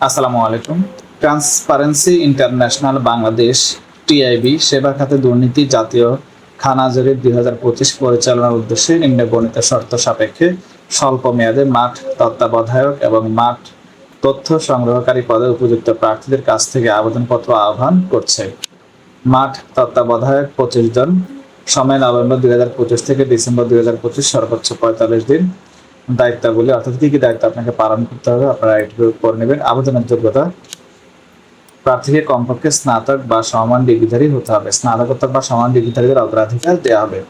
আসসালামু আলাইকুম। Transparency international Bangladesh TIB সেবা খাতে দুর্নীতি জাতীয় খানা জরিপ দুই হাজার পঁচিশ পরিচালনার উদ্দেশ্যে নিম্ন বর্ণিত শর্ত সাপেক্ষে স্বল্প মেয়াদে মাঠ তত্ত্বাবধায়ক এবং মাঠ তথ্য সংগ্রহকারী পদে উপযুক্ত প্রার্থীদের কাছ থেকে আবেদনপত্র আহ্বান করছে। মাঠ তত্ত্বাবধায়ক পঁচিশ জন। সময় নভেম্বর দুই হাজার পঁচিশ থেকে ডিসেম্বর দুই হাজার পঁচিশ সর্বোচ্চ পঁয়তাল্লিশ দিন। দায়িত্বগুলি, অর্থাৎ কি কি দায়িত্ব আপনাকে পালন করতে হবে, আপনারা এটুকু করে নেবেন। আবেদনের যোগ্যতা, প্রার্থীকে কমপক্ষে স্নাতক বা সমান ডিগ্রিধারী হতে হবে। স্নাতকোত্তর বা সমান ডিগ্রিধারীদের অগ্রাধিকার দেওয়া হবে।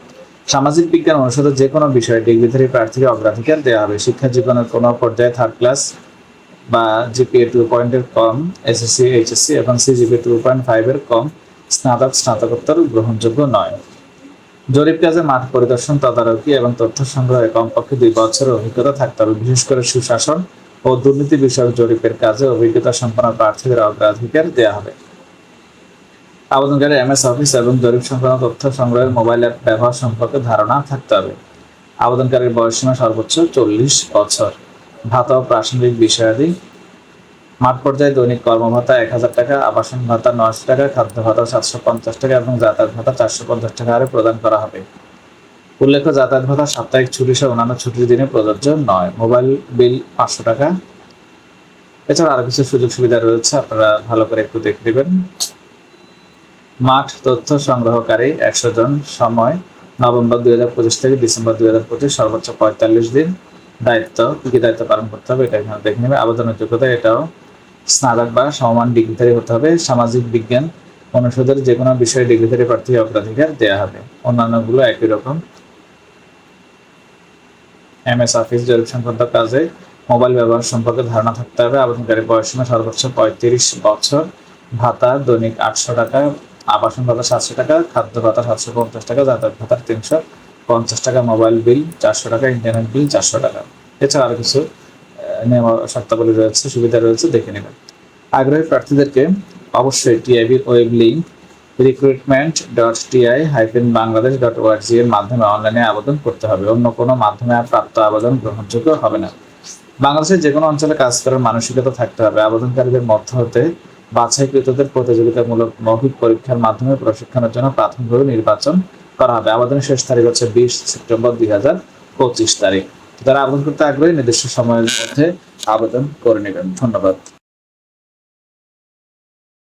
সামাজিক বিজ্ঞান অনুষদের যে কোনো বিষয়ে ডিগ্রিধারী প্রার্থীকে অগ্রাধিকার দেওয়া হবে। শিক্ষা জীবনের কোনো পর্যায়ে থার্ড ক্লাস বা জিপিএ টু পয়েন্টের কম এসএসসি এইচএসসি এবং সিজিপি টু পয়েন্ট ফাইভের কম স্নাতক, স্নাতকোত্তর গ্রহণযোগ্য নয়। জরিপ কাজে মাঠ পরিদর্শন, তদারকি এবং তথ্য সংগ্রহে কমপক্ষে দুই বছরের অভিজ্ঞতা থাকতে হবে। বিশেষ করে সুশাসন ও দুর্নীতি বিষয়ক জরিপের কাজে অভিজ্ঞতা সম্পন্ন প্রার্থীদের অগ্রাধিকার দেওয়া হবে। আবেদনকারী এমএস অফিস এবং জরিপ সংক্রান্ত তথ্য সংগ্রহের মোবাইল অ্যাপ ব্যবহার সম্পর্কে ধারণা থাকতে হবে। আবেদনকারীর বয়সসীমা সর্বোচ্চ চল্লিশ বছর। ভাতা ও প্রাসঙ্গিক বিষয়াদি মাঠ পর্যায়ে দৈনিক কর্মভাতা এক হাজার টাকা, আবাসন ভাতা নয়শো টাকা, খাদ্য ভাতা সাতশো পঞ্চাশ টাকা এবং যাতায়াত ভাতা চারশো পঞ্চাশ টাকা হারে প্রদান করা হবে। উল্লেখ্য, যাতায়াত ভাতা সাপ্তাহিক ছুটি সহ অন্যান্য ছুটির দিনে প্রযোজ্য নয়। মোবাইল বিল পাঁচশো টাকা। এছাড়া আরও কিছু সুযোগ সুবিধা রয়েছে, আপনারা ভালো করে একটু দেখে নেবেন। মাঠ তথ্য সংগ্রহকারী একশো জন সময়, নভেম্বর দুই হাজার পঁচিশ থেকে ডিসেম্বর দুই হাজার পঁচিশ, সর্বোচ্চ পঁয়তাল্লিশ দিন। দায়িত্ব কি কি দায়িত্ব পালন করতে হবে, এটা এখানে দেখে নেবে। আবেদনের যোগ্যতা এটাও স্নাতক বা সমমান ডিগ্রিধারী হতে হবে। সামাজিক বিজ্ঞান অনুষদের যে কোনো বিষয়ে ডিগ্রিধারী প্রার্থী অগ্রাধিকার দেওয়া হবে। অন্যান্যগুলো একই রকম। এমএস অফিস জরিপ সংক্রান্ত কাজে মোবাইল ব্যবহার সম্পর্কে ধারণা থাকতে হবে। আবেদনকারী বয়সীমা সর্বোচ্চ পঁয়ত্রিশ বছর। ভাতা দৈনিক আটশো টাকা, আবাসন ভাতা সাতশো টাকা, খাদ্য ভাতা সাতশো পঞ্চাশ টাকা, যাতায়াত ভাতা তিনশো পঞ্চাশ টাকা, মোবাইল বিল চারশো টাকা, ইন্টারনেট বিল চারশো টাকা। এছাড়া আরও কিছু নিয়ম শর্তাবলী রয়েছে, সুবিধা রয়েছে, দেখে নেবেন। আগ্রহী প্রার্থীদেরকে অবশ্যই টিআইবির web link recruitment dot TI hyphen Bangladesh dot ORG এর মাধ্যমে অনলাইনে আবেদন করতে হবে। অন্য কোনো মাধ্যমে প্রাপ্ত আবেদন গ্রহণযোগ্য হবে না। বাংলাদেশের যে কোনো অঞ্চলে কাজ করার মানসিকতা থাকতে হবে। আবেদনকারীদের মধ্য হতে বাছাইকৃতদের প্রতিযোগিতামূলক মৌখিক পরীক্ষার মাধ্যমে প্রশিক্ষণের জন্য প্রাথমিকভাবে নির্বাচন করা হবে। আবেদনের শেষ তারিখ হচ্ছে বিশ সেপ্টেম্বর দুই হাজার পঁচিশ তারিখ। যারা আবেদন করতে আগ্রহী নির্দিষ্ট সময়ের মধ্যে আবেদন করে নেবেন। ধন্যবাদ।